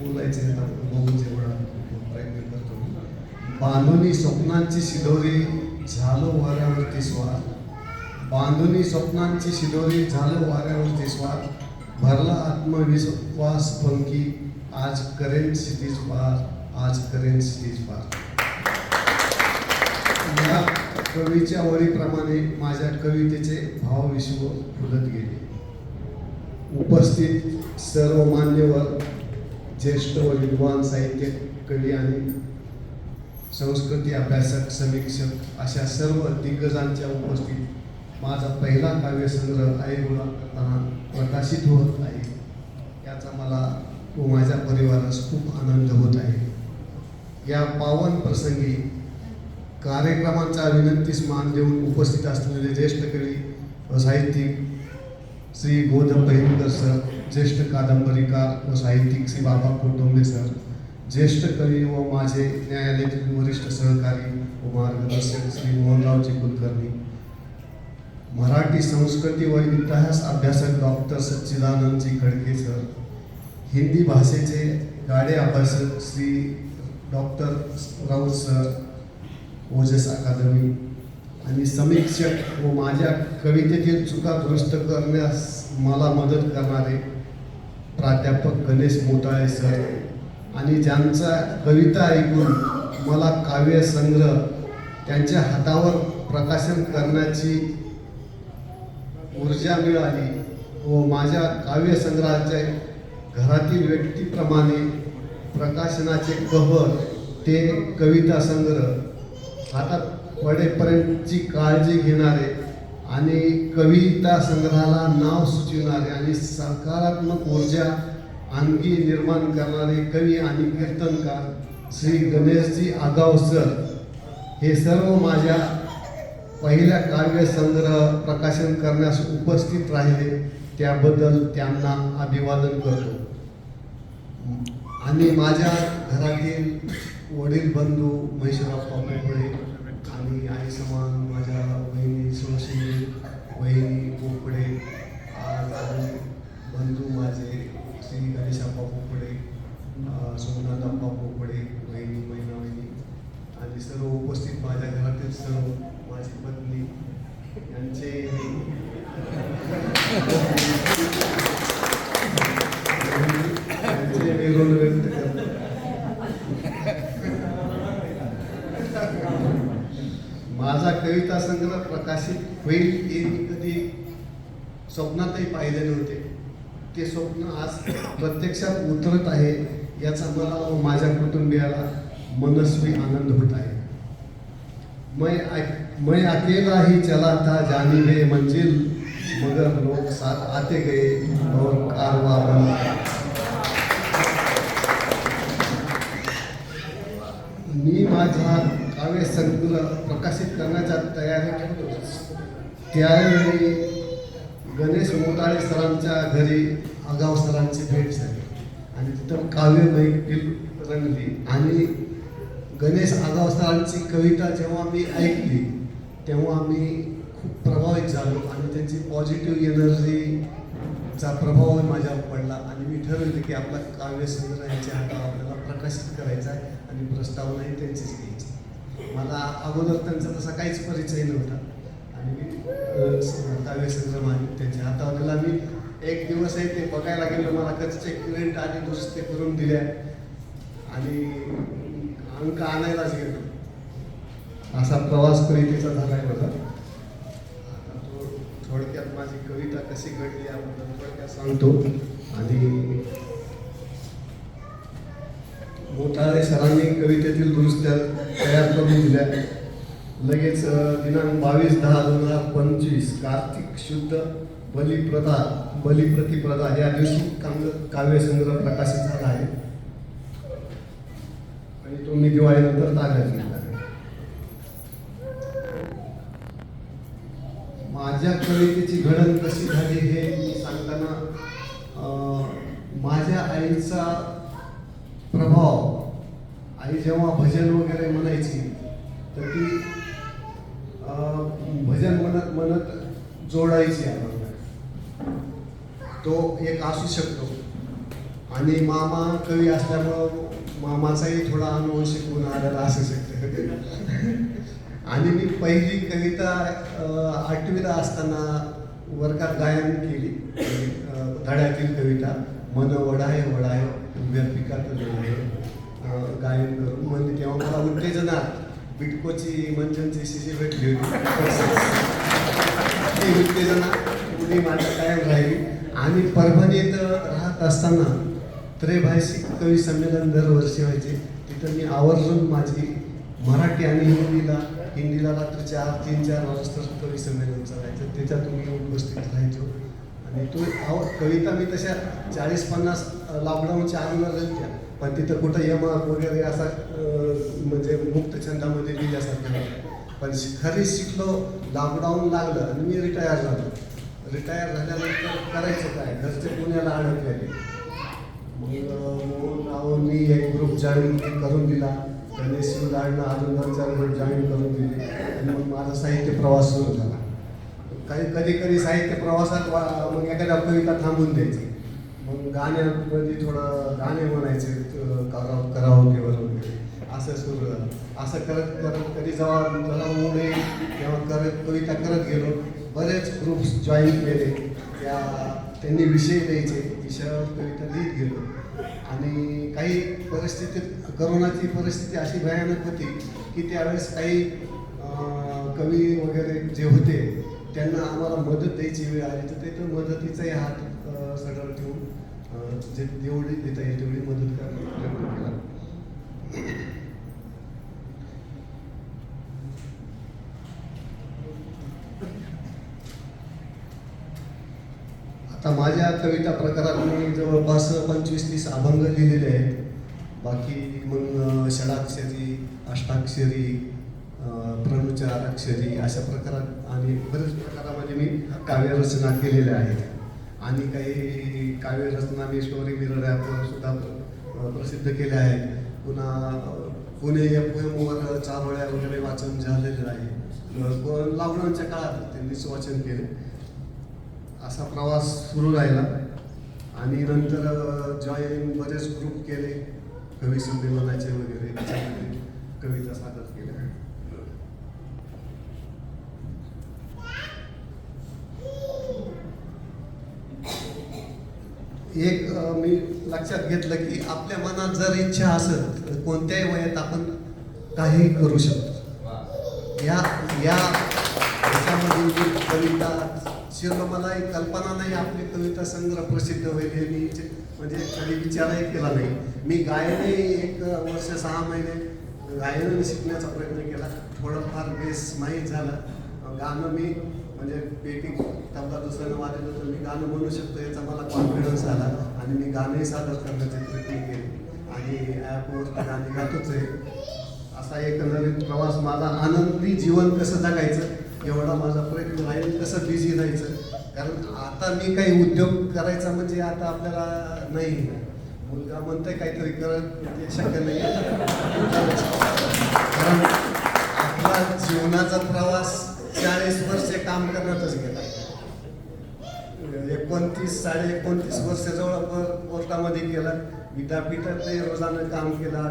बोलायचे बघून जेवढा प्रयत्न करतो. बांधुनी स्वप्नांची शिदोरी झालो वाऱ्यावरती स्वार. बांधुनी स्वप्नांची शिदोरी झालो वाऱ्यावरती स्वार. भरला आत्मविश्वास पंकी आज करेन सिटीज पार आज करेन सिटीज पार. या कवीच्या वरीप्रमाणे माझ्या कवितेचे भावविश्व फुलत गेले. उपस्थित सर्व मान्यवर ज्येष्ठ व विद्वान साहित्य कवी आणि संस्कृती अभ्यासक समीक्षक अशा सर्व दिग्गजांच्या उपस्थित माझा पहिला काव्यसंग्रह आई गोळा करताना प्रकाशित होत आहे. याचा मला व माझ्या परिवारास खूप आनंद होत आहे. या पावन प्रसंगी कार्यक्रमांचा विनंतीस मान देऊन उपस्थित असलेले ज्येष्ठ कवी व साहित्यिक श्री बोध पहिलकर सर ज्येष्ठ कादंबरीकार व साहित्यिक श्री बाबा कुटुंबे सर ज्येष्ठ कवी व माझे न्यायालयातील वरिष्ठ सहकारी व मार्गदर्शक श्री मोहनरावजी कुलकर्णी मराठी संस्कृती व इतिहास अभ्यासक डॉक्टर सच्चिदानंदजी खडके सर हिंदी भाषेचे गाडे अभ्यासक Shri doctor Raut sir Ojas academy आणि समीक्षक व माझ्या कवितेतील चुका दुरुस्त करण्यास मला मदत करणारे प्राध्यापक गणेश मोताळे सर आणि ज्यांचा कविता ऐकून मला काव्य संग्रह त्यांच्या हातावर प्रकाशन करण्याची ऊर्जा मिळाली व माझ्या काव्य संग्रहाच्या घरातील व्यक्तीप्रमाणे प्रकाशनाचे कव्हर ते कविता संग्रह हातात पडेपर्यंतची काळजी घेणारे आणि कविता संग्रहाला नाव सुचविणारे आणि सकारात्मक ऊर्जा अंगी निर्माण करणारे कवी आणि कीर्तनकार श्री गणेशजी आगाव सर हे सर्व माझ्या पहिल्या काव्य संग्रह प्रकाशन करण्यास उपस्थित राहिले. त्याबद्दल त्यांना अभिवादन करतो. आणि माझ्या घरातील वडील बंधू महेशराव पोपळे आणि आई समान माझ्या बहिणी सुरशी बहिणी पोपडे आज आणि बंधू माझे श्री गणेशाप्पा पोपडे अं, सोमनाथाप्पा पोपडे बहिणी महिना बहिणी आणि सर्व उपस्थित माझ्या घरातील सर्व माझी पत्नी यांचे वेगवेगळे मी ऋण व्यक्त करतो माझा कविता संग्रह प्रकाशित होईल हे मी कधी स्वप्नातही पाहिले नव्हते ते स्वप्न आज प्रत्यक्षात उतरत आहे याचा मला व माझ्या कुटुंबियाला मनस्वी आनंद होत आहे. मैं अक- मैं अकेला ही चला था जानी वे मंजिल मगर लोग साथ आते गए और कारवा बना मी माझा काव्य संग्रह प्रकाशित करण्याच्या तयारी ठेवतो. त्यावेळी गणेश मोताळे सरांच्या घरी आगाव सरांची भेट झाली. आणि तिथं काव्य मैफिल रंगली. आणि गणेश आगाव सरांची कविता जेव्हा मी ऐकली तेव्हा मी खूप प्रभावित झालो आणि त्यांची पॉझिटिव्ह एनर्जीचा प्रभाव माझ्यावर पडला. आणि मी ठरवलं की आपला काव्य संग्रह यांच्या हातावर आपल्याला प्रकाशित करायचा आहे आणि प्रस्तावनाही त्यांचीच घ्यायची. मला अगोदर त्यांचा तसा काहीच परिचय नव्हता. आणि काव्य संग्रह आणि त्यांच्या हातावरला मी एक दिवस आहे ते बघायला गेलो मला कच्चे प्रिंट आणि दुरुस्ती करून दिल्या. आणि अंक आणायलाच गेलो. असा प्रवास कवितेचा झाला आहे माझा आता तो थोडक्यात माझी कविता कशी घडली याबद्दल थोडक्यात सांगतो. आणि मोठाळे सरांनी कवितेतील दुरुस्त्या तयार करून दिल्या. लगेच दिनांक बावीस दहा दोन हजार पंचवीस कार्तिक शुद्ध बलिप्रथा बलिप्रतिप्रथा या दिवशी कांग काव्यसंग्रह प्रकाशित झाला आहे. आणि तो मी दिवाळीनंतर ताब्यात घेतला माझ्या कवितेची घडण कशी झाली हे मी सांगताना माझ्या आईचा प्रभाव हो, आई जेव्हा भजन वगैरे म्हणायची तर ती भजन म्हणत म्हणत जोडायची आम्हाला. तो एक असू शकतो. आणि मामा कवी असल्यामुळं मामाचाही थोडा अनुवंशिक गुण आलेला असू शकतो. आणि मी पहिली कविता आठवीला असताना वर्गात गायन केली. म्हणजे, धड्यातील कविता. मन वडाय वडाय उभ्या पिकात गायन करून म्हणजे तेव्हा मला उत्तेजना बिटकोची मंचनची शिशी भेटली होती. ती उत्तेजना पुढे माझ्या कायम राहिली? आणि परभणीत राहत असताना त्रेभाषिक कवी संमेलन दरवर्षी व्हायचे. तिथं मी आवर्जून माझी मराठी आणि हिंदीला हिंदीला रात्री चार तीन चार वाजता कवी संमेलन चालायचं. त्याच्यात मी उपस्थित राहायचो. तुम्ही अहो कविता मी तशा चाळीस पन्नास लॉकडाऊनच्या अगोदर लिहिल्या पण तिथं कुठं यम वगैरे असा म्हणजे मुक्त छंदामध्ये लिहिल्यासारखं पण खरी शिकलो लॉकडाऊन लागलं आणि मी रिटायर झालो. रिटायर झाल्यानंतर करायचं काय? घरचे पुण्याला अडकलेले मग मोहन एक ग्रुप जॉईन करून दिला. गणेश शिवलाडनं अजून ग्रुप जॉईन करून दिले. आणि मग माझा साहित्य प्रवास सुरू झाला. काही कधी कधी साहित्य प्रवासात वा- मग एखाद्या कविता थांबून द्यायची. मग गाण्यामध्ये थोडं गाणे म्हणायचे अं, कराव करावकेवर वगैरे. असं सुरू झालं. असं करत करत कधी जेव्हा जेव्हा मुळे तेव्हा करत कविता करत गेलो. बरेच ग्रुप्स जॉईन केले. त्या त्यांनी विषय द्यायचे विषयावर कविता लिहित गेलो. आणि काही परिस्थितीत करोनाची परिस्थिती अशी भयानक होती की त्यावेळेस काही कवी वगैरे जे होते त्यांना आम्हाला मदत द्यायची वेळ आली तर ते मदतीचाही हात सगळं सरळ ठेवून जे जेवढी देता येईल तेवढी मदत करण्याचा प्रयत्न केला. आता माझ्या कविता प्रकारात मी जवळपास पंचवीस तीस अभंग लिहिलेले आहेत. बाकी मग षडाक्षरी अष्टाक्षरी प्रणुचार अक्षरी अशा प्रकारात आणि बरेच प्रकारामध्ये म्हणजे मी काव्यरचना केलेल्या आहेत. आणि काही काव्यरचना मी शौर्य मिरर सुद्धा प्रसिद्ध केल्या आहेत. पुन्हा पुणे या पोयमवर चारोळ्या वगैरे वाचन झालेलं आहे. पण लॉकडाऊनच्या काळात त्यांनीच वाचन केलं. असा प्रवास सुरू राहिला. आणि नंतर जॉईन बरेच ग्रुप केले. कवी संमेलनाचे वगैरे त्याच्यामध्ये कविता सादर केल्या एक मी लक्षात घेतलं की आपल्या मनात जर इच्छा असेल तर कोणत्याही वयात आपण काही करू शकतो. या या याच्यामध्ये कविता शिरलं मला एक कल्पना नाही आपली कविता संग्रह प्रसिद्ध होईल हे मी म्हणजे कधी विचारही केला नाही. मी गायनही एक वर्ष सहा महिने गायन शिकण्याचा प्रयत्न केला. थोडंफार बेस माहीत झालं. गाणं मी म्हणजे पेटी तबला दुसऱ्यानं वाजवलं तर मी गाणं म्हणू शकतो याचा मला कॉन्फिडन्स आला. आणि मी गाणंही सादर करण्याचे प्रयत्न केले. आणि ॲपवर गाणी गातोच आहे. असा एकंदरीत प्रवास माझा आनंदी जीवन कसं जगायचं एवढा माझा प्रयत्न राहील कसं बिझी राहायचं. कारण आता मी काही उद्योग करायचा म्हणजे आता आपल्याला नाही. मुलगा म्हणतोय काहीतरी करत ते शक्य नाही. कारण आपला जीवनाचा प्रवास चाळीस वर्ष काम करण्यातच गेला. एकोणतीस साडे एकोणतीस वर्ष जवळ कोर्टामध्ये गेला. विद्यापीठात रोजानं काम केलं.